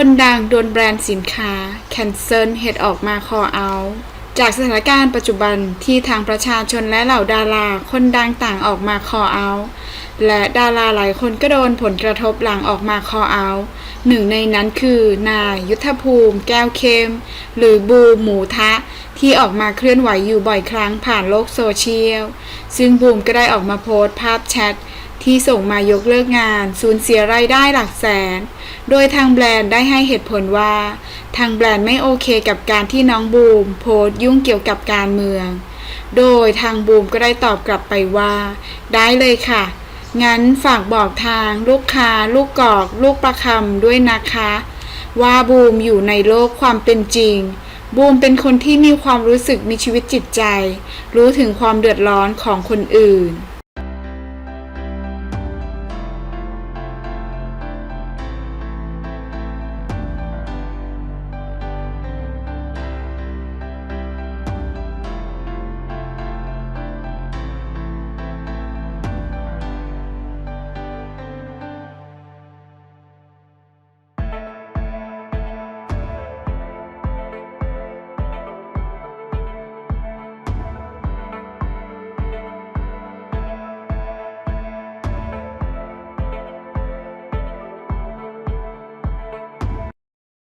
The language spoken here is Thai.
คนดังโดนแบรนด์สินค้า แคนเซิลเหตุออกมาคอเอา จากสถานการณ์ปัจจุบันที่ทางประชาชนและเหล่าดาราคนดังต่างออกมาคอเอาและดาราหลายคนก็โดนผลกระทบหลังออกมาคอเอาหนึ่งในนั้นคือ นายยุทธภูมิ แก้วเข้ม หรือบูมหมูทะ ที่ออกมาเคลื่อนไหวอยู่บ่อยครั้งผ่านโลกโซเชียล ซึ่งบูมก็ได้ออกมาโพสต์ภาพแชท ที่ส่งมายกเลิกงานสูญเสียรายได้หลักแสน โดยทางแบรนด์ได้ให้เหตุผลว่า ทางแบรนด์ไม่โอเคกับการที่น้องบูมโพสต์ยุ่งเกี่ยวกับการเมือง โดยทางบูมก็ได้ตอบกลับไปว่า ได้เลยค่ะ งั้นฝากบอกทางลูกค้า ลูกกอก ลูกประคำด้วยนะคะ ว่าบูมอยู่ในโลกความเป็นจริงบูมเป็นคนที่มีความรู้สึกมีชีวิตจิตใจ รู้ถึงความเดือดร้อนของคนอื่น